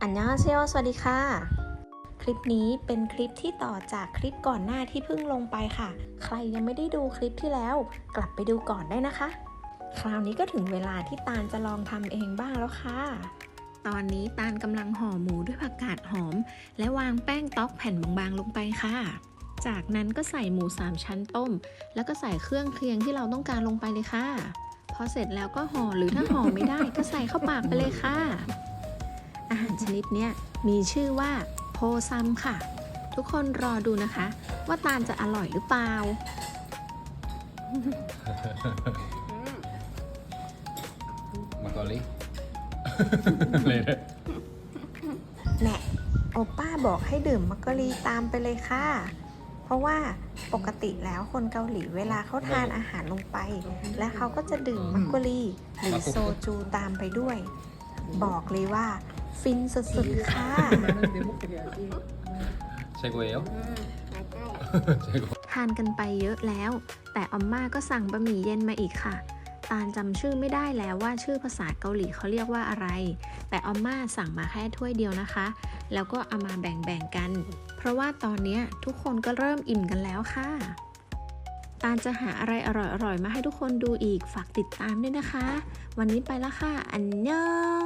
อันยองเซโอสวัสดีค่ะ คลิปนี้เป็นคลิปที่ต่อจากคลิปก่อนหน้าที่เพิ่งลงไปค่ะ ใครยังไม่ได้ดูคลิปที่แล้ว กลับไปดูก่อนได้นะคะ คราวนี้ก็ถึงเวลาที่ตาลจะลองทำเองบ้างแล้วค่ะ ตอนนี้ตาลกำลังห่อหมูด้วยผักกาดหอม และวางแป้งต๊อกแผ่นบางๆลงไปค่ะ จากนั้นก็ใส่หมูสามชั้นต้ม แล้วก็ใส่เครื่องเคียงที่เราต้องการลงไปเลยค่ะ พอเสร็จแล้วก็ห่อหรือถ้าห่อไม่ได้ก็ใส่เข้าปากไปเลยค่ะ อาหารชนิดเนี้ยมีชื่อว่าโพซัมค่ะ ทุกคนรอดูนะคะ ว่าตาลจะอร่อยหรือเปล่ามังกรลิเลยนะแน่โอป้าบอกให้ดื่มมักกะลีตามไปเลยค่ะ เพราะว่าปกติแล้วคนเกาหลีเวลาเขาทานอาหารลงไป และเขาก็จะดื่มมักกะลีหรือโซจูตามไปด้วย บอกเลยว่า ฟินสุดๆค่ะใช่กูเอลใช่กูทานกันไปเยอะแล้ว แต่ออมมาก็สั่งบะหมี่เย็นมาอีกค่ะ ตาลจำชื่อไม่ได้แล้วว่าชื่อภาษาเกาหลีเขาเรียกว่าอะไร แต่ออมมาสั่งมาแค่ถ้วยเดียวนะคะ แล้วก็เอามาแบ่งๆกัน เพราะว่าตอนเนี้ยทุกคนก็เริ่มอิ่มกันแล้วค่ะ ตาลจะหาอะไรอร่อยๆมาให้ทุกคนดูอีกฝากติดตามด้วยนะคะ วันนี้ไปแล้วค่ะ อันยอง